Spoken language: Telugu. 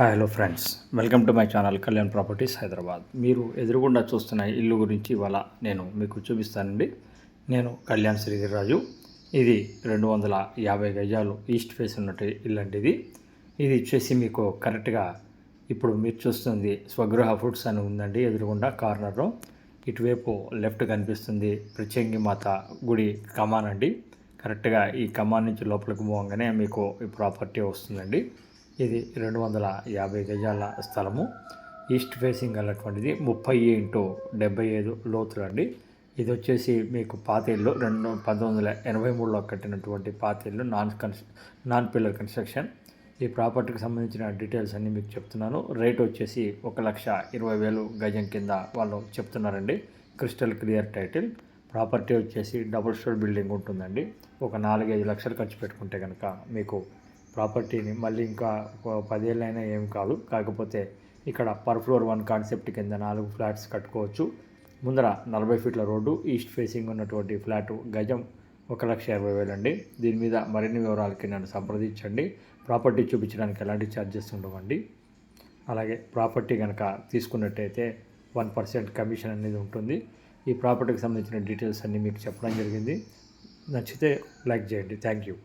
Hi hello friends welcome to my channel Kalyan properties Hyderabad మీరు ఎదురుగుండా చూస్తున్న ఇల్లు గురించి ఇవాళ నేను మీకు చూపిస్తానండి. నేను కళ్యాణ్ శ్రీధర్రాజు ఇది రెండు వందల యాభై గజాలు ఈస్ట్ ఫేస్ ఉన్నట్టు ఇల్లు అండి ఇది ఇది వచ్చేసి మీకు కరెక్ట్గా ఇప్పుడు మీరు చూస్తుంది స్వగృహ ఫుడ్స్ అని ఉందండి ఎదురుగుండా కార్నర్లో. ఇటువైపు లెఫ్ట్ కనిపిస్తుంది ప్రత్యంగి మాత గుడి కమాన్ అండి. కరెక్ట్గా ఈ కమాన్ నుంచి లోపలికి పోగానే మీకు ఈ ప్రాపర్టీ వస్తుందండి. ఇది రెండు వందల యాభై గజాల స్థలము. ఈస్ట్ ఫేసింగ్ అన్నటువంటిది ముప్పై ఇంటూ డెబ్బై ఐదు లోతులు అండి. ఇది వచ్చేసి మీకు పాతేళ్ళు రెండు పంతొమ్మిది వందల ఎనభై మూడులో కట్టినటువంటి పాతేళ్ళు non cons non pillar construction. ఈ ప్రాపర్టీకి సంబంధించిన డీటెయిల్స్ అన్నీ మీకు చెప్తున్నాను. రేట్ వచ్చేసి ఒక లక్ష ఇరవై వేలు గజం కింద వాళ్ళు చెప్తున్నారండి. Crystal clear title. ప్రాపర్టీ వచ్చేసి డబుల్ స్టోర్ బిల్డింగ్ ఉంటుందండి. ఒక నాలుగైదు లక్షలు ఖర్చు పెట్టుకుంటే కనుక మీకు ప్రాపర్టీని మళ్ళీ ఇంకా పదేళ్ళైనా ఏం కాదు. కాకపోతే ఇక్కడ పర్ ఫ్లోర్ వన్ కాన్సెప్ట్ కింద నాలుగు ఫ్లాట్స్ కట్టుకోవచ్చు. ముందర నలభై ఫీట్ల రోడ్డు ఈస్ట్ ఫేసింగ్ ఉన్నటువంటి ఫ్లాటు గజం ఒక లక్ష ఇరవై వేలు అండి దీని మీద మరిన్ని వివరాలకి నన్ను సంప్రదించండి. ప్రాపర్టీ చూపించడానికి ఎలాంటి ఛార్జెస్ ఉండవండి. అలాగే ప్రాపర్టీ కనుక తీసుకున్నట్టయితే వన్ పర్సెంట్ కమిషన్ అనేది ఉంటుంది. ఈ ప్రాపర్టీకి సంబంధించిన డీటెయిల్స్ అన్నీ మీకు చెప్పడం జరిగింది. నచ్చితే లైక్ చేయండి. Thank you.